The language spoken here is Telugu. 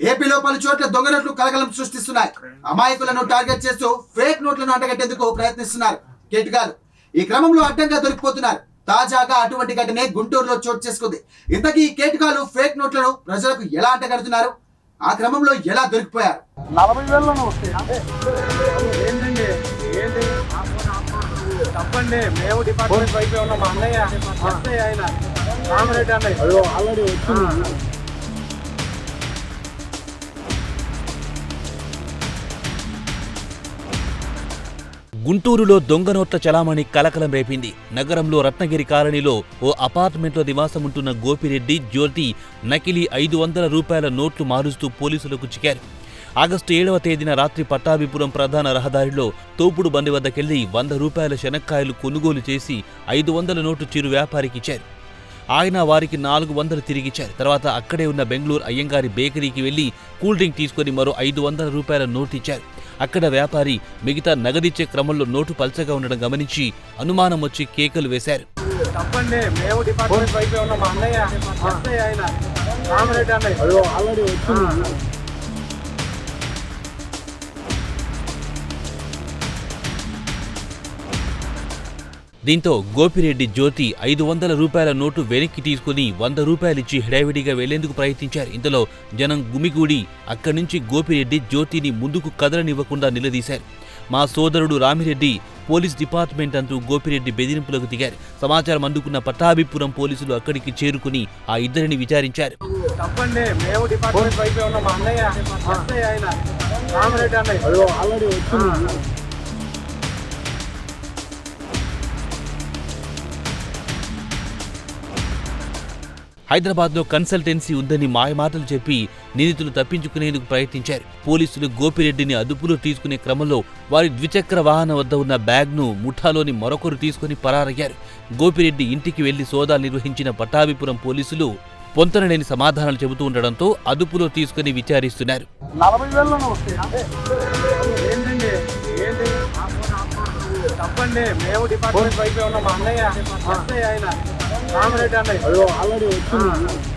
ఏపీలో పలు చోట్ల దొంగ నోట్లు కలకలం సృష్టిస్తున్నాయి. అమాయకులను టార్గెట్ చేస్తూ ఫేక్ నోట్లను అంటగట్టేందుకు ప్రయత్నిస్తున్నారు కేటుగాలు. ఈ క్రమంలో అడ్డంగా దొరికిపోతున్నారు. తాజాగా అటువంటి ఘటనే గుంటూరులో చోటు చేసుకుంది. ఇంతకీ ఈ కేటుగాలు ఫేక్ నోట్లను ప్రజలకు ఎలా అంటగడుతున్నారు? ఆ క్రమంలో ఎలా దొరికిపోయారు? నలభై వేలలోనే వస్తాయి. ఏంటండి? ఏంటి? తప్పండి మేము డిపార్ట్మెంట్ వైపే ఉన్నాం. మా అన్నయ్య ఎస్ఐ ఆయన. రామరెడ్డి అన్నయ్య. ఆల్రెడీ వచ్చింది. గుంటూరులో దొంగ నోట్ల చలామణి కలకలం రేపింది. నగరంలో రత్నగిరి కాలనీలో ఓ అపార్ట్మెంట్లో నివాసముంటున్న గోపిరెడ్డి జ్యోతి నకిలీ ఐదు వందల రూపాయల నోట్లు మారుస్తూ పోలీసులకు చిక్కారు ఆగస్టు ఏడవ తేదీన రాత్రి పట్టాభిపురం ప్రధాన రహదారిలో తోపుడు బండి వద్దకెళ్ళి వంద రూపాయల శనక్కాయలు కొనుగోలు చేసి ఐదు వందల నోటు చిరు వ్యాపారికి ఇచ్చారు. ఆయన వారికి నాలుగు వందలు తిరిగిచ్చారు తర్వాత అక్కడే ఉన్న బెంగళూరు అయ్యంగారి బేకరీకి వెళ్ళి కూల్ డ్రింక్ తీసుకుని మరో ఐదు వందల రూపాయల నోటు ఇచ్చారు. అక్కడ వ్యాపారి మిగతా నగదిచ్చే క్రమంలో నోటు పల్చగా ఉండడం గమనించి అనుమానం వచ్చి కేకలు వేశారు. తప్పండి మేము డిపార్ట్మెంట్ వైపే ఉన్నాం మా అన్నయ్య ఎస్ఐ ఆయన. రామరెడ్డి అన్నయ్య. ఆల్రెడీ వచ్చింది. దీంతో గోపిరెడ్డి జ్యోతి ఐదు వందల రూపాయల నోటు వెనక్కి తీసుకుని వంద రూపాయలిచ్చి హడావిడిగా వెళ్ళేందుకు ప్రయత్నించారు. ఇంతలో జనం గుమిగూడి అక్కడి నుంచి గోపిరెడ్డి జ్యోతిని ముందుకు కదలనివ్వకుండా నిలదీశారు. మా సోదరుడు రామిరెడ్డి పోలీస్ డిపార్ట్మెంట్ అంటూ గోపిరెడ్డి బెదిరింపులకు దిగారు. సమాచారం అందుకున్న పట్టాభిపురం పోలీసులు అక్కడికి చేరుకుని ఆ ఇద్దరిని విచారించారు. తప్పండి మేము డిపార్ట్మెంట్ హైదరాబాద్లో కన్సల్టెన్సీ ఉందని మాయమాటలు చెప్పి నిందితులు తప్పించుకునేందుకు ప్రయత్నించారు. పోలీసులు గోపిరెడ్డిని అదుపులో తీసుకునే క్రమంలో వారి ద్విచక్ర వాహనం వద్ద ఉన్న బ్యాగ్ను ముఠాలోని మరొకరు తీసుకుని పరారయ్యారు. గోపిరెడ్డి ఇంటికి వెళ్ళి సోదాలు నిర్వహించిన పట్టాభిపురం పోలీసులు పొంతనలేని సమాధానాలు చెబుతూ ఉండడంతో అదుపులో తీసుకుని విచారిస్తున్నారు. మేము డిపార్ట్మెంట్ వైపు ఉన్నాం మా అన్నయ్య ఆయన రామరెడ్డి అన్నయ్య ఆల్రెడీ వచ్చింది